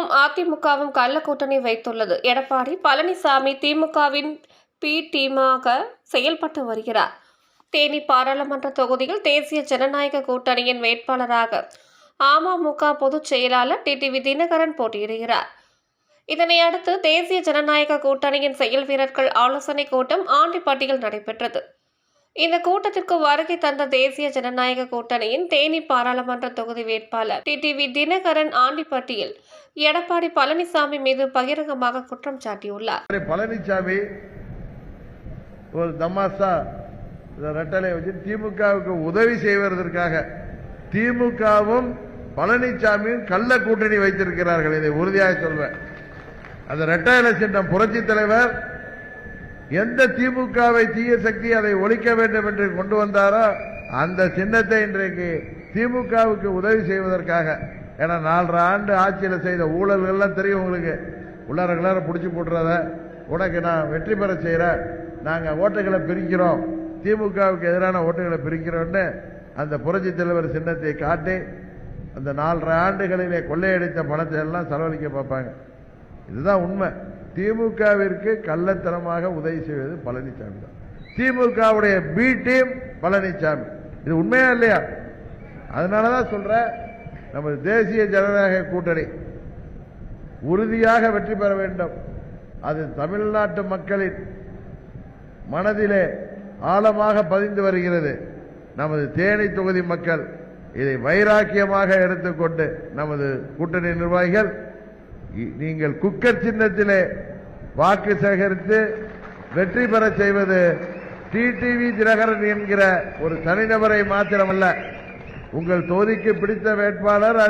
திமுகவும் அதிமுகவும் கள்ள கூட்டணி வைத்துள்ளது. எடப்பாடி பழனிசாமி திமுகவின் பி டீமாக செயல்பட்டு வருகிறார். தேனி பாராளுமன்ற தொகுதியில் தேசிய ஜனநாயக கூட்டணியின் வேட்பாளராக அமமுக பொதுச் செயலாளர் டிடிவி தினகரன் போட்டியிடுகிறார். இதனை அடுத்து தேசிய ஜனநாயக கூட்டணியின் செயல் வீரர்கள் ஆலோசனை கூட்டம் ஆண்டிப்பட்டியில் நடைபெற்றது. இந்த கூட்டத்திற்கு வருகை தந்த தேசிய ஜனநாயக கூட்டணியின் தேனி பாராளுமன்ற தொகுதி வேட்பாளர் டிடிவி தினகரன் ஆண்டிப்பட்டியில் எடப்பாடி பழனிசாமி மீது பகிரங்கமாக குற்றம் சாட்டியுள்ளார். பழனிசாமி ஒரு தமாசா ரெட்டலை வச்சு திமுகவுக்கு உதவி செய்வதற்காக திமுகவும் பழனிசாமியும் கள்ள கூட்டணி வைத்திருக்கிறார்கள். இதை உறுதியாக சொல்வேன். அந்த ரெட்டை சின்னம் புரட்சி தலைவர் எந்த திமுகவை தீய சக்தி அதை ஒழிக்க வேண்டும் என்று கொண்டு வந்தாரோ அந்த சின்னத்தை இன்றைக்கு திமுகவுக்கு உதவி செய்வதற்காக ஏன்னா நாலரை ஆண்டு ஆட்சியில் செய்த ஊழல்கள்லாம் தெரியும் உங்களுக்கு. உள்ளார கிளார பிடிச்சி போட்டுறத. உனக்கு நான் வெற்றி பெற செய்கிறேன் நாங்கள் ஓட்டுகளை பிரிக்கிறோம். திமுகவுக்கு எதிரான ஓட்டுகளை பிரிக்கிறோம்னு அந்த புரட்சி தலைவர் சின்னத்தை காட்டி அந்த நாலரை ஆண்டுகளிலே கொள்ளையடித்த பணத்தை எல்லாம் செலவழிக்க பார்ப்பாங்க. இதுதான் உண்மை. திமுகவிற்கு கள்ளத்தனமாக உதவி செய்வது பழனிசாமி தான். திமுகவுடைய பி டீம் பழனிசாமி இது உண்மையா இல்லையா? அதனால தான் சொல்ற நமது தேசிய ஜனநாயக கூட்டணி உறுதியாக வெற்றி பெற வேண்டும். அது தமிழ்நாட்டு மக்களின் மனதிலே ஆழமாக பதிந்து வருகிறது. நமது தேனி தொகுதி மக்கள் இதை வைராக்கியமாக எடுத்துக்கொண்டு நமது கூட்டணி நிர்வாகிகள் நீங்கள் குக்கர் சின்னத்திலே வாக்கு சேகரித்து வெற்றி பெற செய்வது டிடிவி தினகரன் என்கிற ஒரு தனிநபரை மாத்திரமல்ல. உங்கள் தொகுதிக்கு பிடித்த வேட்பாளர்